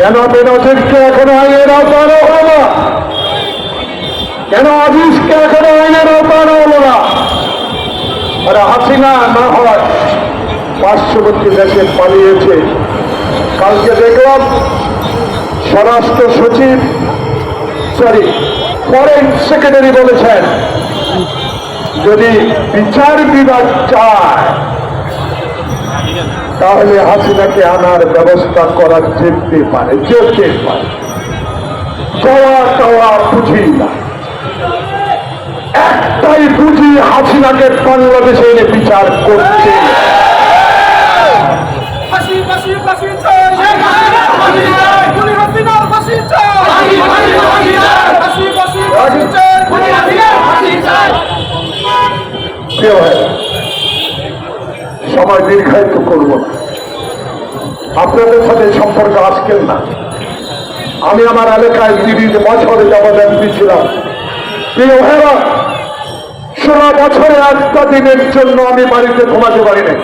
কেন বেনজিরকে এখনও আইনের আওতানো হলো না কেন আজিজকে এখনও আইনের আওতানো হলো না আরে হাসিনা না হয়, পার্শ্ববর্তী দেশে পালিয়েছে। কালকে দেখলাম স্বরাষ্ট্র সচিব সরি ফরেন সেক্রেটারি বলেছেন, যদি বিচার বিভাগ চায় তাহলে হাসিনাকে আনার ব্যবস্থা করা যেতে পারে যেতে পারে। চাওয়া চাওয়া বুঝি না। একটাই বুঝি হাসিনাকে বাংলাদেশে এনে বিচার করছে। ফাঁসি ফাঁসি সময় দীর্ঘায়িত করব। না আপনাদের সাথে সম্পর্ক আজকের না। আমি আমার এলাকায় তিরিশ বছরে যাবৎ এমপি ছিলাম। প্রিয় ভাইরা ষোলো বছরে একটা দিনের জন্য আমি বাড়িতে ঘুমাতে পারি নাই।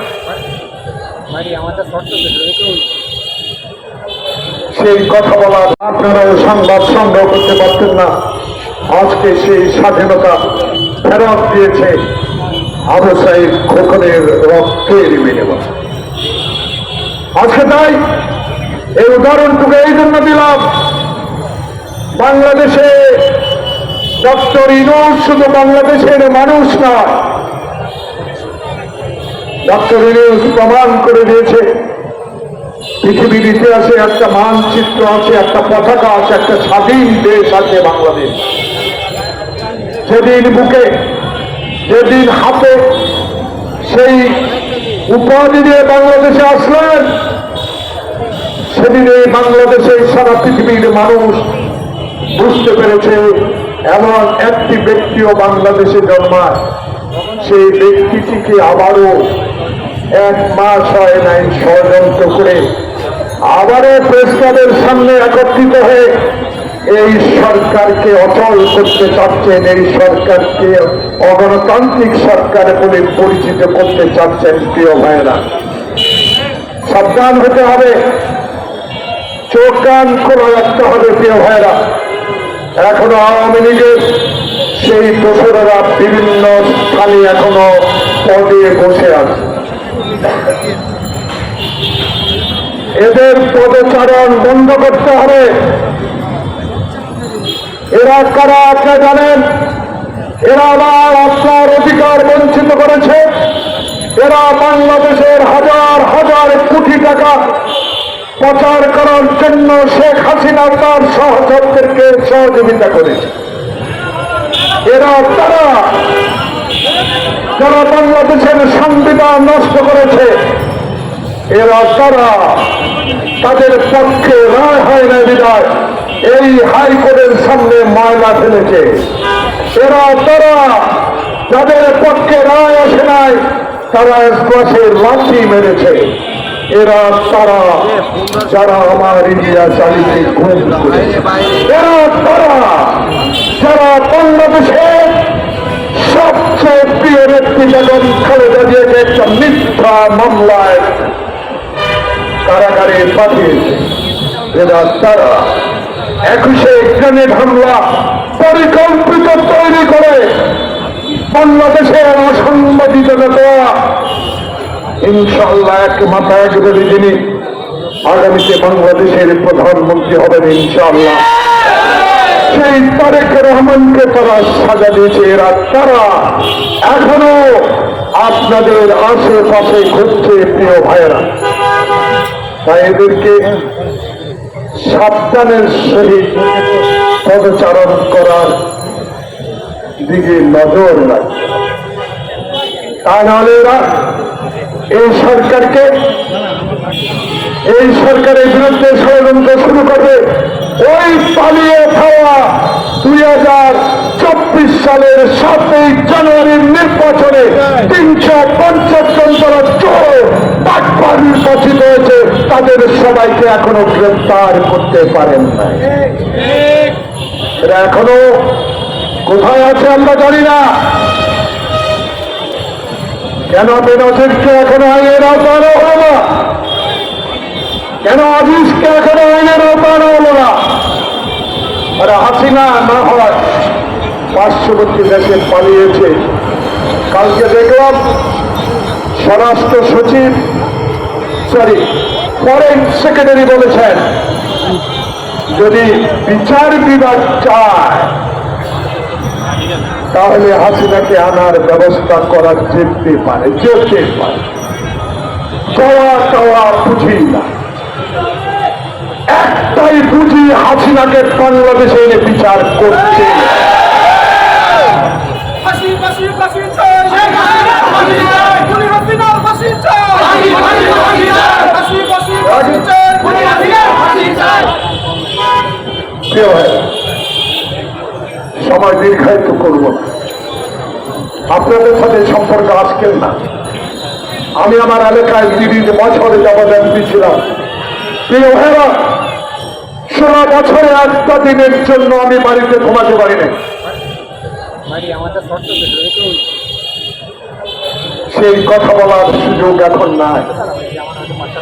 সেই কথা বলা আপনারাও সংবাদ সংগ্রহ করতে পারতেন না। আজকে সেই স্বাধীনতা ফেরত দিয়েছে আবু সাইদ খোকনের রক্তের বিনিময় আজকে তাই এই উদাহরণটুকু এই জন্য দিলাম, বাংলাদেশে ডক্টর ইনুস শুধু বাংলাদেশের মানুষ নয়, ডক্টর ইনুস প্রমাণ করে দিয়েছে, পৃথিবীর ইতিহাসে একটা মানচিত্র আছে, একটা পতাকা আছে, একটা স্বাধীন দেশ আছে বাংলাদেশ। যেদিন বুকে যেদিন হাতে সেই উপাধি দিয়ে বাংলাদেশে আসলেন। সেদিন এই বাংলাদেশে সারা পৃথিবীর মানুষ বুঝতে পেরেছে, এমন একটি ব্যক্তিও বাংলাদেশে জন্মায়। সেই ব্যক্তিটিকে আবারও এক মাস হয় নাই ষড়যন্ত্র করে, আবারও প্রেস সামনে একত্রিত হয়ে এই সরকারকে অচল করতে চাচ্ছেন, এই সরকারকে অগণতান্ত্রিক সরকার বলে পরিচিত করতে চাচ্ছেন প্রিয় ভাইয়েরা। সাবধান হতে হবে, চোখ কান খোলা রাখতে হবে প্রিয় ভাইয়েরা। এখনও আওয়ামী লীগের সেই দোসরেরা বিভিন্ন স্থানে এখনও পদে বসে আছে। এদের পদচারণ বন্ধ করতে হবে। এরা কারা আপনি জানেন? এরা আবার আপনার অধিকার বঞ্চিত করেছে। এরা বাংলাদেশের হাজার হাজার কোটি টাকা প্রচার করার জন্য শেখ হাসিনা তার সহযোগীদেরকে সহযোগিতা করেছে। এরা তারা যারা বাংলাদেশের সংবিধান নষ্ট করেছে, এরা তারা তাদের পক্ষে রায় হয় না বিদায় এই হাইকোর্টের সামনে ময়লা ফেলেছে। এরা, তারা যাদের পক্ষে রায় আসে নাই, তারা স্কোয়াশে লাঠি মেরেছে। এরা, তারা যারা আমার ইন্ডিয়া চালিয়ে ঘুম এরা, তারা যারা বাংলাদেশের সবচেয়ে প্রিয় ব্যক্তি যেমন খালেদা জিয়াকে একটা মিথ্যা মামলায় কারাগারে পাঠিয়েছে, এরা, তারা একুশে গ্রেনেড হামলা পরিকল্পিত তৈরি করে বাংলাদেশের অসাংবাদিকতা দেওয়া ইনশাল্লাহ এক মাথায় এক যদি তিনি আগামীতে বাংলাদেশের প্রধানমন্ত্রী হবেন ইনশাল্লাহ সেই তারেক রহমানকে তারা সাজা দিয়েছে এরা তারা এখনও আপনাদের আশেপাশে ঘুরছে, প্রিয় ভাইয়েরা। তাই এদেরকে সাবধানের সহিত পদচারণ করার দিকে নজর রাখবে তা নাহলে এরা এই সরকারকে, এই সরকারের বিরুদ্ধে ষড়যন্ত্র শুরু করবে। ওই পালিয়ে খাওয়া দুই হাজার চব্বিশ সালের সাতই জানুয়ারির নির্বাচনে তিনশো পঞ্চাশ জন যারা চোর বাটপার নির্বাচিত হয়েছে তাদের সবাইকে এখনও গ্রেফতার করতে পারেন না এখনও কোথায় আছে আমরা জানি না। কেন বেনজিরকে এখনও আইনের আওতানো হলো না? কেন আজিজকে এখনও আইনের আওতায় হলো না? আরে হাসিনা না হয় পার্শ্ববর্তী দেশে পালিয়েছে। কালকে দেখলাম স্বরাষ্ট্র সচিব সরি, ফরেন সেক্রেটারি বলেছেন, যদি বিচার বিভাগ চায়, তাহলে হাসিনাকে আনার ব্যবস্থা করা যেতে পারে যেতে পারে চাওয়া চাওয়া বুঝি না। একটাই বুঝি হাসিনাকে বাংলাদেশে এনে বিচার করছে। প্রিয় ভাইরা, সময় দীর্ঘায়িত করব আপনাদের সাথে সম্পর্ক আজকের না। আমি আমার এলাকায় বিবিধ বছরে যাবৎ এমপি ছিলাম প্রিয় ভাইরা ষোলো বছরে একটা দিনের জন্য আমি বাড়িতে ঘুমাতে পারি না বাড়ি আমাদের শর্ত ছিল একটু সেই কথা বলার সুযোগ এখন নাই।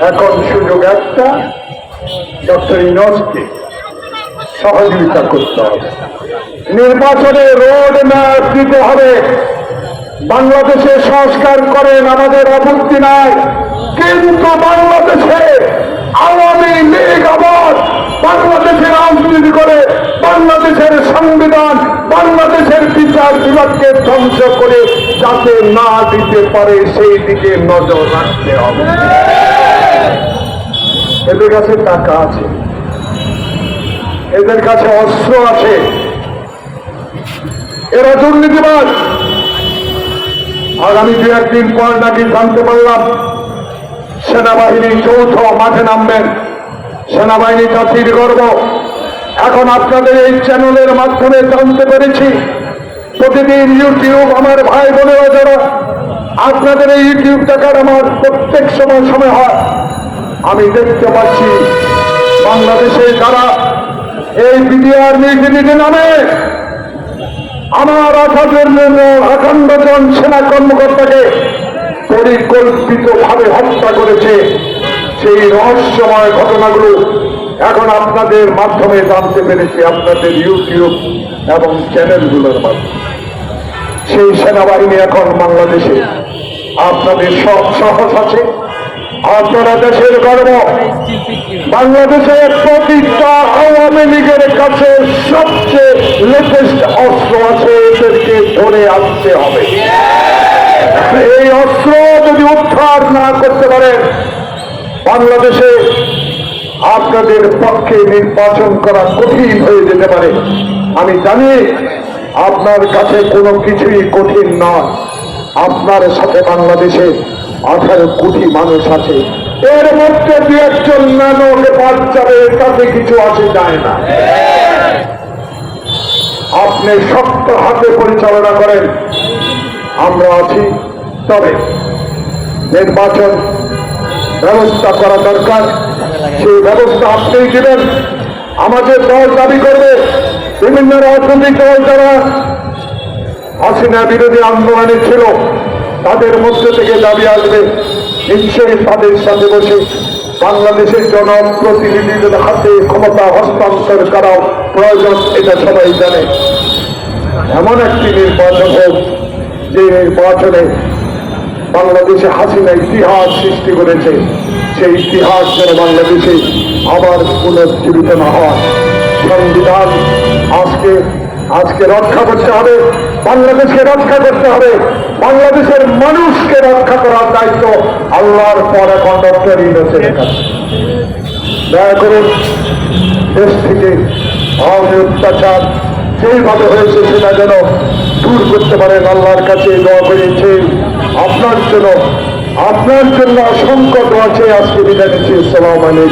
এখন সুযোগ একটা ডক্টর ইনসকে সহযোগিতা করতে হবে। নির্বাচনে রোড ম্যাপ দিতে হবে। বাংলাদেশে সংস্কার করেন আমাদের আপত্তি নাই। কিন্তু বাংলাদেশে আওয়ামী লীগ আবার বাংলাদেশে রাজনীতি করে, বাংলাদেশের সংবিধান, বাংলাদেশের বিচার বিভাগকে ধ্বংস করে যাতে না দিতে পারে, সেই দিকে নজর রাখতে হবে। এদের কাছে টাকা আছে। এদের কাছে অস্ত্র আছে। এরা দুর্নীতিবাদ আগামী দু একদিন পর নাকি জানতে পারলাম, সেনাবাহিনী চৌথ মাঠে নামবেন। সেনাবাহিনী জাতির গর্ব। এখন আপনাদের এই চ্যানেলের মাধ্যমে জানতে পেরেছি, প্রতিদিন ইউটিউব আমার ভাই বোনেরা যারা, আপনাদের এই ইউটিউব দেখার আমার প্রত্যেক সময় সময় হয়। আমি দেখতে পাচ্ছি বাংলাদেশে যারা এই বিডিআর নীতি নামে আমার আঠাশের জন্য আখণ্ড জন সেনা কর্মকর্তাকে পরিকল্পিতভাবে হত্যা করেছে। সেই রহস্যময় ঘটনাগুলো এখন আপনাদের মাধ্যমে জানতে পেরেছি আপনাদের ইউটিউব এবং চ্যানেলগুলোর মাধ্যমে। সেই সেনাবাহিনী এখন বাংলাদেশে। আপনাদের সব সাহস আছে। আপনারা দেশের গর্ব। বাংলাদেশের প্রতিটা আওয়ামী লীগের কাছে সবচেয়ে লেটেস্ট অস্ত্র আছে, এদেরকে ধরে আসতে হবে। এই অস্ত্র যদি উদ্ধার না করতে পারেন, বাংলাদেশে আপনাদের পক্ষে নির্বাচন করা কঠিন হয়ে যেতে পারে। আমি জানি আপনার কাছে কোনো কিছুই কঠিন নয়। আপনার সাথে বাংলাদেশে আঠারো কোটি মানুষ আছে। এর মধ্যে দু একজন নানকে বাদ যাবে তাতে কিছু আসে যায় না। আপনি শক্ত হাতে পরিচালনা করেন, আমরা আছি তবে নির্বাচন ব্যবস্থা করা দরকার। সেই ব্যবস্থা আপনিই দিবেন। আমাদের দল দাবি করবে, বিভিন্ন রাজনৈতিক দল যারা হাসিনা বিরোধী আন্দোলনে ছিল তাদের মধ্যে থেকে দাবি আসবে। নিশ্চয়ই তাদের সাথে বসে বাংলাদেশের জনপ্রতিনিধিদের হাতে ক্ষমতা হস্তান্তর করাও প্রয়োজন, এটা সবাই জানে। এমন একটি নির্বাচন হোক, যে নির্বাচনে বাংলাদেশে হাসিনা ইতিহাস সৃষ্টি করেছে, সেই ইতিহাস যেন বাংলাদেশে আবার পুনর্জীবিত না হয়। সংবিধান আজকে আজকে রক্ষা করতে হবে, বাংলাদেশকে রক্ষা করতে হবে, বাংলাদেশের মানুষকে রক্ষা করার দায়িত্ব আল্লাহর পর এখন ডক্টর ইউনুসের কাছে দয়া করুন দেশ থেকে আওয়ামী অত্যাচার যেইভাবে হয়েছে সেটা যেন দূর করতে পারেন আল্লাহর কাছে দোয়া করেছে আপনার জন্য আপনার জন্য অসংখ্য চেয়ে আজকে বিদায় নিচ্ছি। সালাম আলাইকুম।